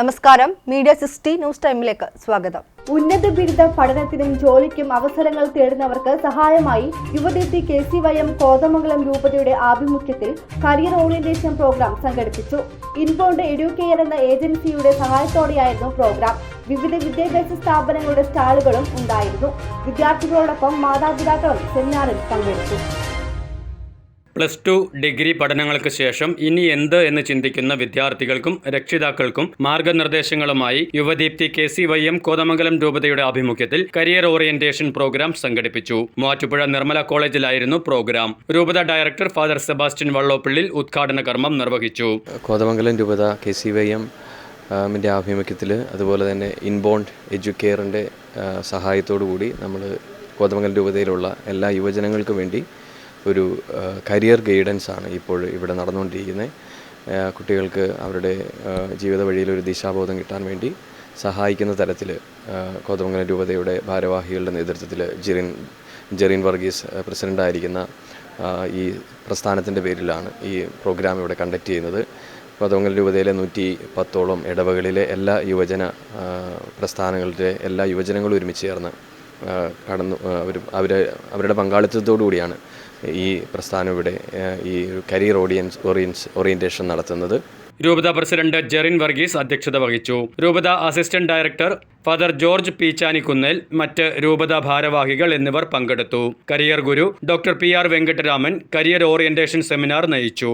നമസ്കാരം. Media sixty news ടൈമിലേക്ക് സ്വാഗതം. ഉന്നത ബിരുദ പഠനത്തിനും ജോലിക്കും അവസരങ്ങൾ തേടുന്നവർക്ക് സഹായമായി Yuvadeepthi K C Y M Kothamangalam രൂപതയുടെ ആഭിമുഖ്യത്തിൽ കരിയർ ഓറിയന്റേഷൻ പ്രോഗ്രാം സംഘടിപ്പിച്ചു. ഇൻബോണ്ട് എഡ്യൂക്കെയർ എന്ന ഏജൻസിയുടെ സഹായത്തോടെയായിരുന്നു പ്രോഗ്രാം. വിവിധ വിദ്യാഭ്യാസ സ്ഥാപനങ്ങളുടെ സ്റ്റാളുകളും ഉണ്ടായിരുന്നു. വിദ്യാർത്ഥികളോടൊപ്പം മാതാപിതാക്കളും സെമിനാറിൽ പങ്കെടുത്തു. പ്ലസ് ടു ഡിഗ്രി പഠനങ്ങൾക്ക് ശേഷം ഇനി എന്ത് എന്ന് ചിന്തിക്കുന്ന വിദ്യാർത്ഥികൾക്കും രക്ഷിതാക്കൾക്കും മാർഗനിർദ്ദേശങ്ങളുമായി Yuvadeepthi K C Y M Kothamangalam രൂപതയുടെ ആഭിമുഖ്യത്തിൽ കരിയർ ഓറിയന്റേഷൻ പ്രോഗ്രാം സംഘടിപ്പിച്ചു. മൂവാറ്റുപുഴ നിർമ്മല കോളേജിലായിരുന്നു പ്രോഗ്രാം. രൂപത ഡയറക്ടർ ഫാദർ സെബാസ്റ്റ്യൻ വള്ളോപ്പിള്ളിൽ ഉദ്ഘാടന കർമ്മം നിർവഹിച്ചു. കോതമംഗലം രൂപത കെ സി വൈ എം ആഭിമുഖ്യത്തിൽ അതുപോലെ തന്നെ ഇൻബോണ്ട് എഡ്യൂക്കെയറിന്റെ സഹായത്തോടു കൂടി നമ്മൾ കോതമംഗലം രൂപതയിലുള്ള എല്ലാ യുവജനങ്ങൾക്കും വേണ്ടി ഒരു കരിയർ ഗൈഡൻസ് ആണ് ഇപ്പോൾ ഇവിടെ നടന്നുകൊണ്ടിരിക്കുന്നത്. കുട്ടികൾക്ക് അവരുടെ ജീവിത വഴിയിൽ ഒരു ദിശാബോധം കിട്ടാൻ വേണ്ടി സഹായിക്കുന്ന തരത്തിൽ കോതമംഗലം രൂപതയുടെ ഭാരവാഹികളുടെ നേതൃത്വത്തിൽ ജെറിൻ ജെറിൻ വർഗീസ് പ്രസിഡന്റായിരിക്കുന്ന ഈ പ്രസ്ഥാനത്തിന്റെ പേരിലാണ് ഈ പ്രോഗ്രാം ഇവിടെ കണ്ടക്ട് ചെയ്യുന്നത്. കോതമംഗലം രൂപതയിലെ നൂറ്റി പത്തോളം ഇടവകളിലെ എല്ലാ യുവജന പ്രസ്ഥാനങ്ങളുടെ എല്ലാ യുവജനങ്ങളും ഒരുമിച്ച് ചേർന്ന് കടന്നു അവർ അവരെ അവരുടെ പങ്കാളിത്തത്തോടു കൂടിയാണ് ഈ പ്രസ്ഥാനം ഇവിടെ ഈ കരിയർ ഓഡിയൻസ് ഓറിയൻസ് ഓറിയന്റേഷൻ നടത്തുന്നത്. രൂപത പ്രസിഡന്റ് ജെറിൻ വർഗീസ് അധ്യക്ഷത വഹിച്ചു. രൂപത assistant director father George Peechanikunnel മറ്റ് രൂപത ഭാരവാഹികൾ എന്നിവർ പങ്കെടുത്തു. Career guru doctor P R Venkataraman career orientation seminar നയിച്ചു?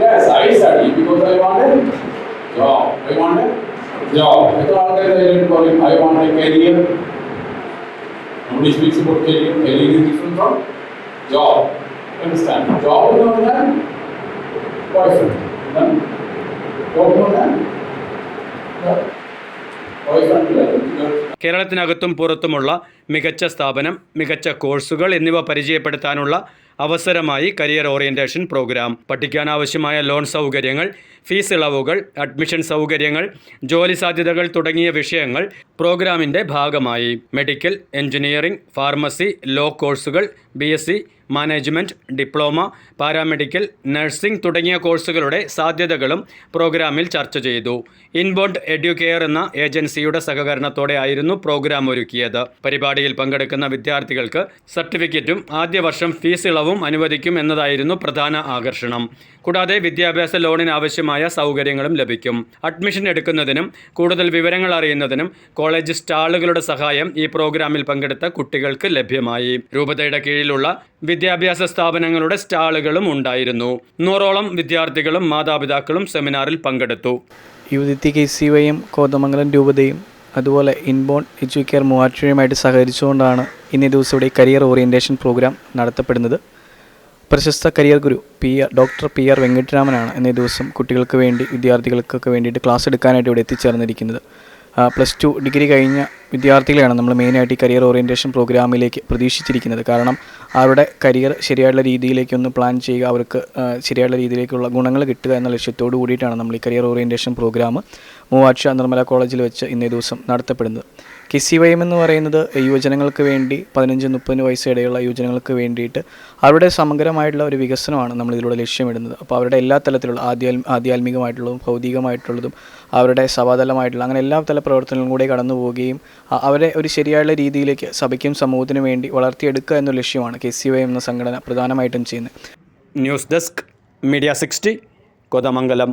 Yes, I study because I wanted. Job I job എത്ര ആൾക്കാരുടെ കയ്യിൽ പറയും ഐ വാണ്ട് കരിയർ നമ്മുടെ സ്പീക്സ് ബുക്ക് ചെയ്യും career difference from job understand job എന്ന് പറഞ്ഞാൽ കേരളത്തിനകത്തും പുറത്തുമുള്ള മികച്ച സ്ഥാപനം മികച്ച കോഴ്സുകൾ എന്നിവ പരിചയപ്പെടുത്താനുള്ള അവസരമായി കരിയർ ഓറിയന്റേഷൻ പ്രോഗ്രാം പഠിക്കാനാവശ്യമായ ലോൺ സൗകര്യങ്ങൾ ഫീസ് ഇളവുകൾ അഡ്മിഷൻ സൗകര്യങ്ങൾ ജോലി സാധ്യതകൾ തുടങ്ങിയ വിഷയങ്ങൾ പ്രോഗ്രാമിന്റെ ഭാഗമായി. മെഡിക്കൽ എഞ്ചിനീയറിംഗ് ഫാർമസി ലോ കോഴ്സുകൾ B management diploma paramedical nursing തുടങ്ങിയ കോഴ്സുകളുടെ സാധ്യതകളും പ്രോഗ്രാമിൽ ചർച്ച ചെയ്തു. ഇൻബോണ്ട് എഡ്യൂക്കെയർ എന്ന ഏജൻസിയുടെ സഹകരണത്തോടെ ആയിരുന്നു പ്രോഗ്രാം ഒരുക്കിയത്. പരിപാടിയിൽ പങ്കെടുക്കുന്ന വിദ്യാർത്ഥികൾക്ക് സർട്ടിഫിക്കറ്റും ആദ്യ വർഷം ഫീസ് ഇളവും അനുവദിക്കും എന്നതായിരുന്നു പ്രധാന ആകർഷണം. കൂടാതെ വിദ്യാഭ്യാസ ലോണിന് ആവശ്യമായ സൗകര്യങ്ങളും ലഭിക്കും. അഡ്മിഷൻ എടുക്കുന്നതിനും കൂടുതൽ വിവരങ്ങൾ അറിയുന്നതിനും കോളേജ് സ്റ്റാളുകളുടെ സഹായം ഈ പ്രോഗ്രാമിൽ പങ്കെടുത്ത കുട്ടികൾക്ക് ലഭ്യമായി. രൂപതയുടെ കീഴിലുള്ള വിദ്യാഭ്യാസ സ്ഥാപനങ്ങളുടെ സ്റ്റാളുകളും ഉണ്ടായിരുന്നു. നൂറോളം വിദ്യാർത്ഥികളും മാതാപിതാക്കളും സെമിനാറിൽ പങ്കെടുത്തു. കെ സി കോതമംഗലം രൂപതയും അതുപോലെ ഇൻബോൺ എജ്യൂക്കെയർ മൂവാറ്റുപുഴയുമായിട്ട് സഹകരിച്ചുകൊണ്ടാണ് ഇന്നേ ദിവസം ഇവിടെ കരിയർ ഓറിയന്റേഷൻ പ്രോഗ്രാം നടത്തപ്പെടുന്നത്. പ്രശസ്ത career guru P R doctor P R വെങ്കട്ടരാമനാണ് എന്നീ ദിവസം കുട്ടികൾക്ക് വേണ്ടി വിദ്യാർത്ഥികൾക്കൊക്കെ വേണ്ടിയിട്ട് ക്ലാസ് എടുക്കാനായിട്ട് ഇവിടെ എത്തിച്ചേർന്നിരിക്കുന്നത്. പ്ലസ് ടു ഡിഗ്രി കഴിഞ്ഞ വിദ്യാർത്ഥികളെയാണ് നമ്മൾ മെയിനായിട്ട് ഈ കരിയർ ഓറിയന്റേഷൻ പ്രോഗ്രാമിലേക്ക് പ്രതീക്ഷിച്ചിരിക്കുന്നത്. കാരണം അവരുടെ കരിയർ ശരിയായുള്ള രീതിയിലേക്ക് ഒന്ന് പ്ലാൻ ചെയ്യുക അവർക്ക് ശരിയായുള്ള രീതിയിലേക്കുള്ള ഗുണങ്ങൾ കിട്ടുക എന്ന ലക്ഷ്യത്തോടു കൂടിയിട്ടാണ് നമ്മൾ ഈ കരിയർ ഓറിയന്റേഷൻ പ്രോഗ്രാം മൂവാഴ്ച നിർമ്മല കോളേജിൽ വെച്ച് ഇന്നേ ദിവസം നടത്തപ്പെടുന്നത്. കിസി വൈം എന്ന് പറയുന്നത് യുവജനങ്ങൾക്ക് വേണ്ടി പതിനഞ്ച് മുപ്പതിന് വയസ്സ് ഇടയുള്ള യുവജനങ്ങൾക്ക് വേണ്ടിയിട്ട് അവരുടെ സമഗ്രമായിട്ടുള്ള ഒരു വികസനമാണ് നമ്മൾ ഇതിലൂടെ ലക്ഷ്യമിടുന്നത്. അപ്പോൾ അവരുടെ എല്ലാ തലത്തിലുള്ള ആധ്യാൽ ആധ്യാത്മികമായിട്ടുള്ളതും ഭൗതികമായിട്ടുള്ളതും അവരുടെ സഭാതലമായിട്ടുള്ള അങ്ങനെ എല്ലാ തല പ്രവർത്തനങ്ങളും കൂടെ കടന്നു പോവുകയും അവരെ ഒരു ശരിയായുള്ള രീതിയിലേക്ക് സഭയ്ക്കും സമൂഹത്തിനും വേണ്ടി വളർത്തിയെടുക്കുക എന്ന ലക്ഷ്യമാണ് കെ സി വൈ എന്ന സംഘടന പ്രധാനമായിട്ടും ചെയ്യുന്നത്. News desk media sixty Kothamangalam.